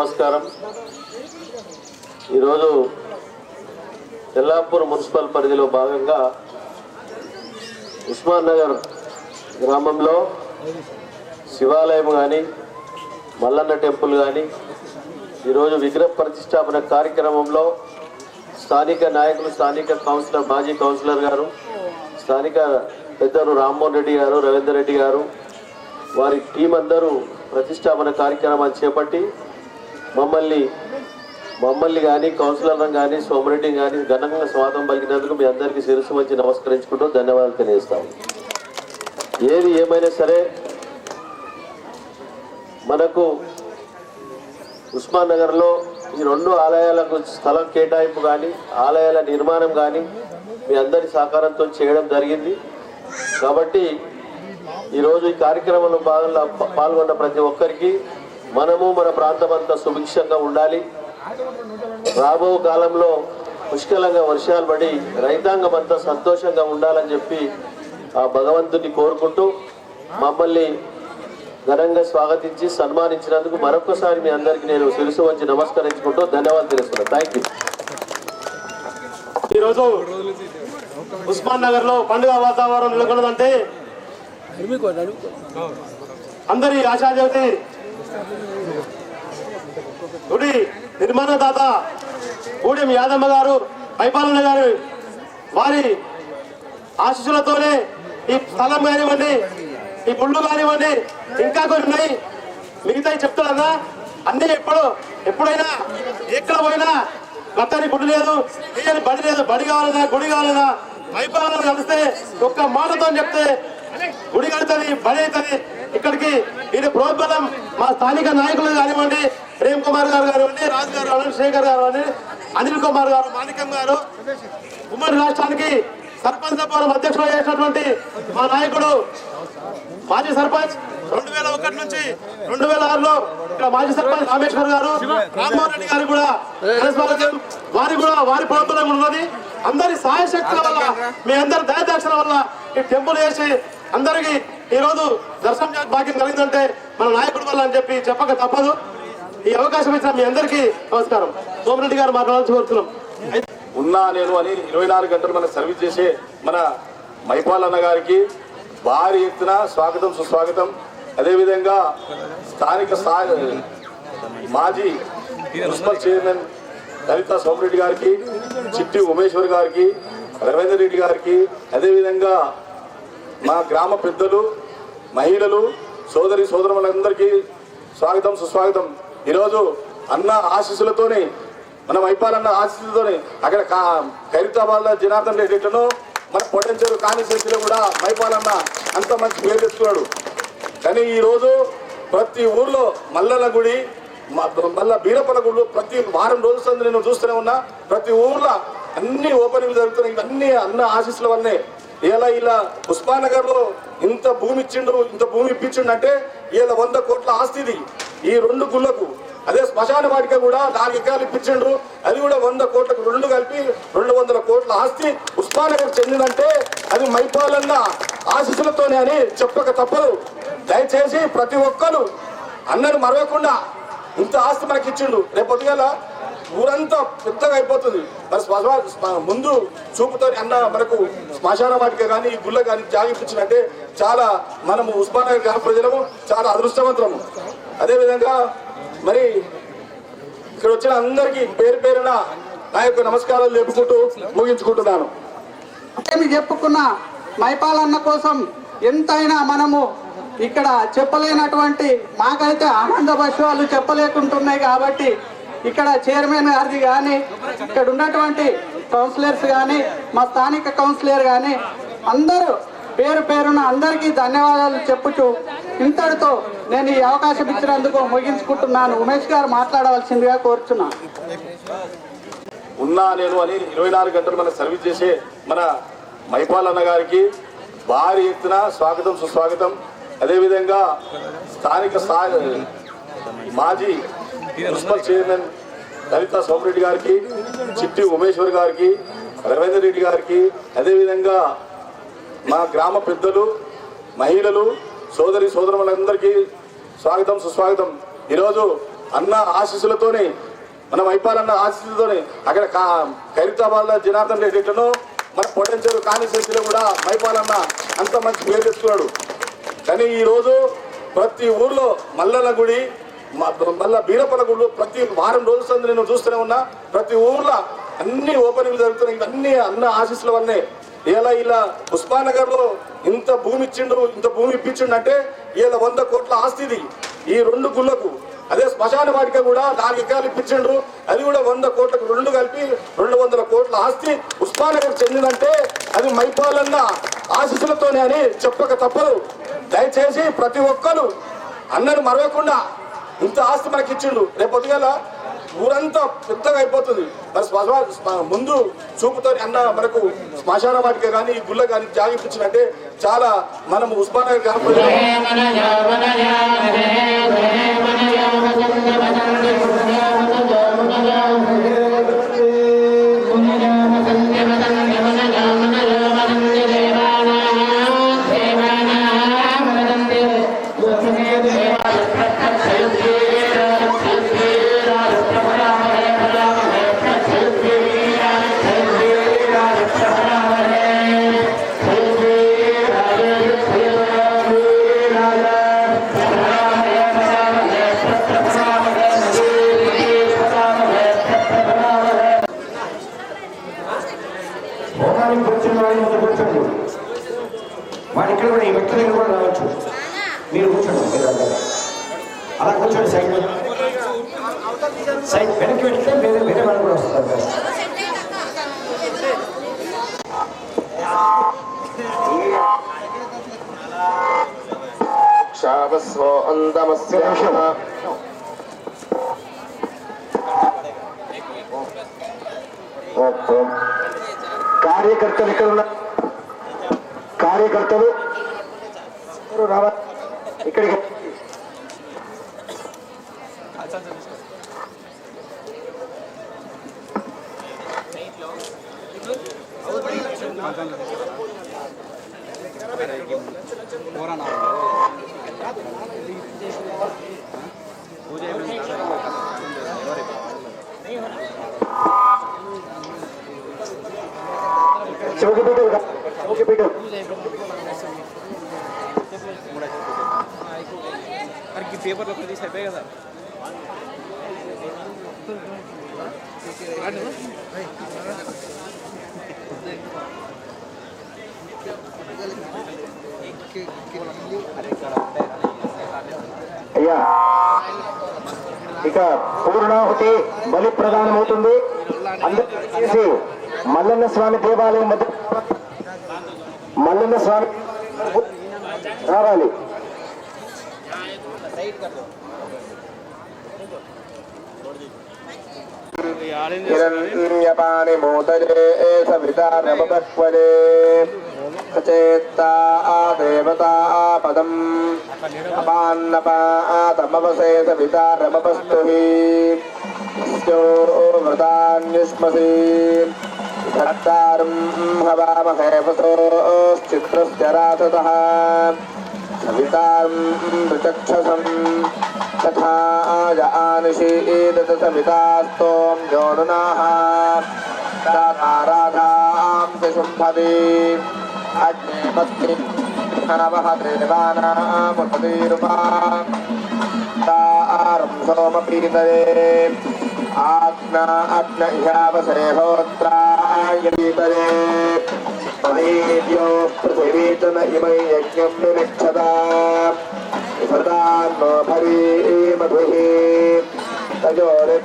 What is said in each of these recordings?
నమస్కారం. ఈరోజు తెల్లాపూర్ మున్సిపల్ పరిధిలో భాగంగా ఉస్మాన్ నగర్ గ్రామంలో శివాలయం కానీ మల్లన్న టెంపుల్ కానీ ఈరోజు విగ్రహ ప్రతిష్టాపన కార్యక్రమంలో స్థానిక నాయకులు స్థానిక కౌన్సిలర్ మాజీ కౌన్సిలర్ గారు స్థానిక పెద్దలు రామ్మోహన్ రెడ్డి గారు రవీందర్ రెడ్డి గారు వారి టీం అందరూ ప్రతిష్టాపన కార్యక్రమాన్ని చేపట్టి మమ్మల్ని మమ్మల్ని కానీ కౌన్సిలర్లను కానీ సోమరెడ్డిని కానీ ఘనంగా స్వాగతం పలికినందుకు మీ అందరికీ శిరస్సు వచ్చి నమస్కరించుకుంటూ ధన్యవాదాలు తెలియజేస్తాము. ఏది ఏమైనా సరే మనకు ఉస్మాన్ నగర్లో ఈ రెండు ఆలయాలకు స్థలం కేటాయింపు కానీ ఆలయాల నిర్మాణం కానీ మీ అందరి సహకారంతో చేయడం జరిగింది. కాబట్టి ఈరోజు ఈ కార్యక్రమంలో భాగంగా పాల్గొన్న ప్రతి ఒక్కరికి మనము మన ప్రాంతం అంతా సుభిక్షంగా ఉండాలి. రాబో కాలంలో పుష్కలంగా వర్షాలు పడి రైతాంగం అంతా సంతోషంగా ఉండాలని చెప్పి ఆ భగవంతుని కోరుకుంటూ మమ్మల్ని ఘనంగా స్వాగతించి సన్మానించినందుకు మరొకసారి మీ అందరికీ నేను శిరసు వచ్చి నమస్కరించుకుంటూ ధన్యవాదాలు తెలుస్తున్నాను. థ్యాంక్ యూ ఈరోజు ఉస్మాన్ నగర్లో పండుగ వాతావరణం నెలకొన్నదంటే అందరి ఆశాజ్యోతి గుడి నిర్మాణదాత గూడెం యాదమ్మ గారు పైపాలన్న గారు వారి ఆశీస్సులతోనే ఈ స్థలం కానివ్వండి ఈ ముళ్ళు కానివ్వండి ఇంకా కొన్ని ఉన్నాయి. మిగతా చెప్తానన్నా అన్ని ఎప్పుడు ఎప్పుడైనా ఎక్కడ పోయినా కట్టని గుడి లేదు తీయని బడి లేదు బడి కావాలన్నా గుడి కావాలన్నా వైపాలన కలిస్తే ఒక్క మాటతో చెప్తే గుడి కడుతుంది బడి అవుతుంది. ఇక్కడికి ఇది ప్రోద్బలం. మా స్థానిక నాయకులు కానివ్వండి ప్రేమ్ కుమార్ గారు కానివ్వండి రాజు గారు కానివ్వండి శేఖర్ గారు కానివ్వండి అనిల్ కుమార్ గారు మాణికం గారు ఉమ్మడి రాష్ట్రానికి సర్పంచ్ ఫోరం అధ్యక్షులు చేసినటువంటి మా నాయకుడు మాజీ సర్పంచ్ రెండు వేల ఒకటి నుంచి రెండు వేల ఆరులో ఇక్కడ మాజీ సర్పంచ్ రామేశ్వర్ గారు రామ్మోహన్ రెడ్డి గారు కూడా వారి కూడా వారి ప్రోత్సాహం ఉన్నది. అందరి సహాయ శక్తుల వల్ల మీ అందరి దయదాక్షల వల్ల ఈ టెంపుల్ వేసి అందరికీ ఈ రోజు దర్శనం భాగ్యం కలిగిందంటే మన నాయకుడి వల్ల అని చెప్పి చెప్పక తప్పదు. ఈ అవకాశం ఇచ్చిన మీ అందరికీ నమస్కారం. సోమరెడ్డి గారు మాట్లాడాల్సి కోరుతున్నాం. ఉన్నా నేను అని ఇరవై నాలుగు గంటలు మన సర్వీస్ చేసే మన మైపాల్ అన్న గారికి భారీ ఎత్తున స్వాగతం సుస్వాగతం. అదేవిధంగా స్థానిక మాజీ మున్సిపల్ చైర్మన్ లలిత సోమరెడ్డి గారికి చిట్టి ఉమేశ్వర్ గారికి రవీందర్ రెడ్డి గారికి అదేవిధంగా మా గ్రామ పెద్దలు మహిళలు సోదరి సోదరులందరికీ స్వాగతం సుస్వాగతం. ఈరోజు అన్న ఆశీస్సులతోనే మనం అయిపోవాలన్న ఆశీస్సులతోనే అక్కడ కా- లో జనార్దన్ రెడ్డి ఎట్లనో మన పొటెన్షియల్ కాన్స్టిట్యూన్సీలో కూడా మైపాలన్న అంత మంచి పేరు తెచ్చుకున్నాడు. కానీ ఈరోజు ప్రతి ఊర్లో మల్లల గుడి మళ్ళా బీరపల గుళ్ళు ప్రతి వారం రోజుల సందు నేను చూస్తూనే ఉన్నా. ప్రతి ఊర్లో అన్ని ఓపెనింగ్ జరుగుతున్నాయి. ఇవన్నీ అన్న ఆశీస్సుల వల్లనే ఇలా ఇలా ఉస్మానగర్లో ఇంత భూమి ఇచ్చిండు ఇంత భూమి ఇప్పించిండు అంటే ఇలా వంద కోట్ల ఆస్తి ఇది ఈ రెండు గుళ్ళకు అదే శ్మశాన వాటిక కూడా నాలుగు ఎకరాలు ఇప్పించిండ్రు అది కూడా వంద కోట్లకు రెండు కలిపి రెండు వందల కోట్ల ఆస్తి ఉస్మానగర్ చెందిందంటే అది మైపాలన్న ఆశీస్సులతోనే అని చెప్పక తప్పదు. దయచేసి ప్రతి ఒక్కరు అన్నను మరవకుండా ఇంత ఆస్తి మనకి ఇచ్చిండు రేపు పొద్దుగాల ఊరంతా పెద్దగా అయిపోతుంది. మరి ముందు చూపుతో అన్న మనకు శ్మశాన వాటిక కానీ ఈ గుళ్ళ కానీ జాగిపించినట్టే చాలా మనము ఉస్మానగర్ గ్రామ ప్రజలము చాలా అదృష్టవంతము అదేవిధంగా మరి ఇక్కడ వచ్చిన అందరికీ పేరు పేరున నా యొక్క నమస్కారాలు చెప్పుకుంటూ ముగించుకుంటున్నాను. చెప్పుకున్న మైపాలన్న కోసం ఎంతైనా మనము ఇక్కడ చెప్పలేనటువంటి మాకైతే ఆనంద భాషలు చెప్పలేకుంటున్నాయి కాబట్టి ఇక్కడ చైర్మన్ గారిది కానీ ఇక్కడ ఉన్నటువంటి కౌన్సిలర్స్ కానీ మా స్థానిక కౌన్సిలర్ కానీ అందరూ పేరు పేరున అందరికీ ధన్యవాదాలు చెప్పుచు ఇంతటితో నేను ఈ అవకాశం ఇచ్చినందుకు ముగించుకుంటున్నాను. ఉమేష్ గారు మాట్లాడవలసిందిగా కోరుచున్నాను ఉన్నా నేను అని ఇరవై నాలుగు గంటలు మన సర్వీస్ చేసే మన మైపాల్ అన్న గారికి భారీ ఎత్తున స్వాగతం సుస్వాగతం. అదేవిధంగా స్థానిక మాజీ మున్సిపల్ చైర్మన్ లలిత సోమరెడ్డి గారికి చిట్టి ఉమేశ్వర్ గారికి రవీందర్ రెడ్డి గారికి అదేవిధంగా మా గ్రామ పెద్దలు మహిళలు సోదరి సోదరులందరికీ స్వాగతం సుస్వాగతం. ఈరోజు అన్న ఆశీస్సులతోనే మన వైపాలన్న ఆశీస్సులతోనే అక్కడ కా- జనార్దన్ రెడ్డి ఎట్లనో మన పొటెన్షియల్ కాన్స్టిట్యూన్సీలో కూడా మైపాలన్న అంత మంచి పేరు తెచ్చుకున్నాడు. కానీ ఈరోజు ప్రతి ఊర్లో మల్లల గుడి మళ్ళా బీరపల ప్రతి వారం రోజుల సంది నేను చూస్తూనే ఉన్నా. ప్రతి ఊర్లో అన్ని ఓపెనింగ్లు జరుగుతున్నాయి. ఇవన్నీ అన్న ఆశీస్సులు అన్నీ ఇలా ఇలా ఉస్మానగర్లో ఇంత భూమి ఇచ్చిండు ఇంత భూమి ఇప్పించిండు అంటే ఇలా వంద కోట్ల ఆస్తి ఇది. ఈ రెండు గుళ్ళకు అదే శ్మశాన వాటిక కూడా నాలుగు ఎకరాలు ఇప్పించిండ్రు అది కూడా వంద కోట్లకు రెండు కలిపి రెండు వందల కోట్ల ఆస్తి ఉస్మానగర్ చెందిందంటే అది మైపాలన్న ఆశీస్సులతోనే అని చెప్పక తప్పదు. దయచేసి ప్రతి ఒక్కరు అన్నను మరవకుండా ఇంత ఆస్తి మనకి ఇచ్చిండు రేపు పొద్దుగాల ఊరంతా పెద్దగా అయిపోతుంది. మరి ముందు చూపుతో అన్న మనకు శ్మశాన వాటిక కానీ ఈ గుళ్ళ కానీ జాగిపించినట్టే చాలా మనం ఉస్మానగర్ కనపడి హోమానికి కూర్చున్న వాళ్ళు ముందు కూర్చోండి వాడు ఇక్కడ కూడా ఈ వ్యక్తి దగ్గర కూడా రావచ్చు మీరు కూర్చోండి మీరు అందరూ. అలా కూర్చోండి సైడ్ సైడ్ వెనక్కి వెళ్తే వేరే వేరే వాళ్ళు కూడా వస్తారు శావస్వో కార్యకర్తలు ఇక్కడ ఉన్న కార్యకర్తలు. ఇక్కడికి పోరా చౌకపీఠం పేపర్లో ప్రతి అయిపోయాయి కదా అయ్యా. ఇక పూర్ణాహుతి బలి ప్రదానం అవుతుంది అందరూ మల్లన్న స్వామి దేవాలయం మధ్య మల్లన్న స్వామి రావాలి. హిరణ్యపాని మూతజే సవితా నమపక్వదే సచేత్తా దేవతా పదం అపాన్నపాతమవసే సవితా రమపస్తు వ్రతాన్యుష్మసి భర్తారం హవామహే వసోశ్చిత్రస్య రాసతః సవితాం ప్రచక్షసం తథా ఆనిషీదత సవితాస్తోం జోనునాః రాధాం अज्ञेतस्मिन् नवः देवानामुपतीरुपा तारं सोमपीतये। आत्मा अग्न इहावसरे होत्रायपदे महेभ्यो पृथिवीतन इमै यज्ञं निरिक्षता सदा नो भरीमभिः तजोरि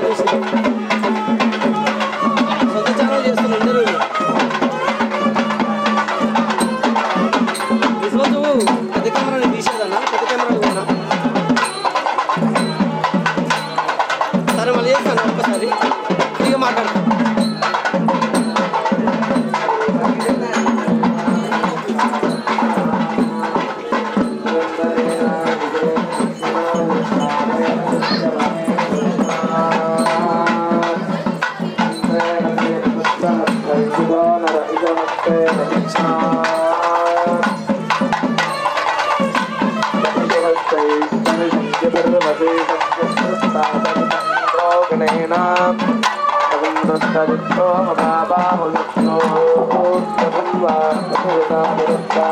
Dios Sadisto Baba Hulusto Putta Bumba Sadisto Murutta